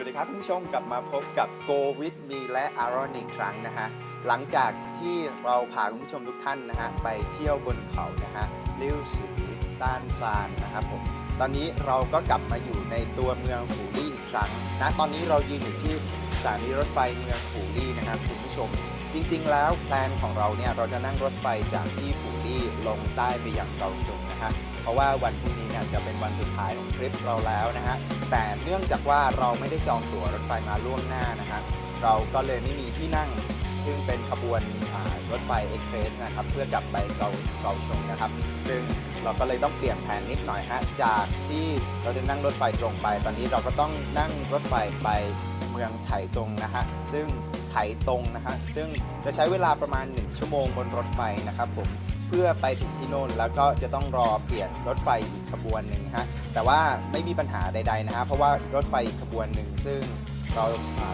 วัสดีครับคุณผู้ชมกลับมาพบกับ Go with me และ Aaron อีกครั้งนะฮะ หลังจากที่เราพาคุณผู้ชมทุกท่านนะฮะ ไปเที่ยวบนเขานะฮะลิ้วสือต้านซานนะครับผม ตอนนี้เราก็กลับมาอยู่ในตัวเมืองฝูลี่อีกครั้งนะ ตอนนี้เรายืนอยู่ที่สถานีรถไฟเมืองฝูลี่นะครับคุณผู้ชม จริงๆ แล้วแพลนของเราเนี่ยเราจะนั่งรถไฟจากที่ฝูลี่ลงใต้ไปอย่างเกาจงนะฮะเพราะว่าวันพรุ่งนี้เนี่ยจะเป็นวันสุดท้ายของทริปเราแล้วนะฮะแต่เนื่องจากว่าเราไม่ได้จองตั๋วรถไฟมาล่วงหน้านะฮะเราก็เลยไม่มีที่นั่งซึ่งเป็นขบวนอ่ารถไฟเอ็กเพรสนะครับเพื่อกลับไปเกาเกาชงนะครับ ซึ่งเราก็เลยต้องเปลี่ยนแผนนิดหน่อยฮะจากที่เราจะนั่งรถไฟตรงไป ตอนนี้เราก็ต้องนั่งรถไฟไป มืองไถตรงนะฮะซึ่งไถตรงนะฮะซึ่งจะใช้เวลาประมาณ 1 ชั่วโมงบนรถไฟนะครับผมเพื่อไปถึงที่โน่นแล้วก็จะต้องรอเปลี่ยนรถไฟอีกขบวนหนึ่งฮะแต่ว่าไม่มีปัญหาใด ๆนะฮะเพราะว่ารถไฟอีกขบวนหนึ่งซึ่งเรา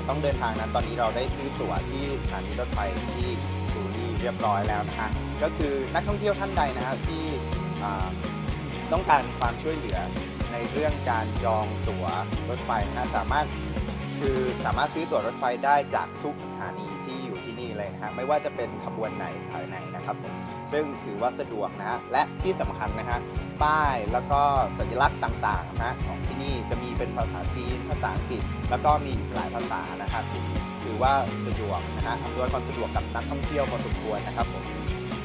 ต้องเดินทางนั้นตอนนี้เราได้ซื้อตั๋วที่สถานีรถไฟที่ซูรีเรียบร้อยแล้วนะฮะก็คือนักท่องเที่ยวท่านใดนะฮะที่ต้องการความช่วยเหลือในเรื่องการจองตั๋วรถไฟนะสามารถ คือสามารถซื้อตั๋วรถไฟได้จากทุกสถานีที่อยู่ที่นี่เลยนะฮะไม่ว่าจะเป็นขบวนไหนสายไหนนะครับผมซึ่งถือว่าสะดวกนะฮะและที่สำคัญนะฮะป้ายแล้วก็สัญลักษณ์ต่างๆนะของที่นี่จะมีเป็นภาษาจีนภาษาอังกฤษ แล้วก็มีอีกหลายภาษานะครับถือว่าสะดวกนะฮะอำนวยความสะดวกกับนักท่องเที่ยวพอสมควรนะครับผม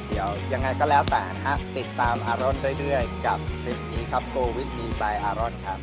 เดี๋ยวยังไงก็แล้วแต่นะฮะติดตามอารอนเรื่อยๆ กับทริปนี้ครับ Go with me by Aaron ครับ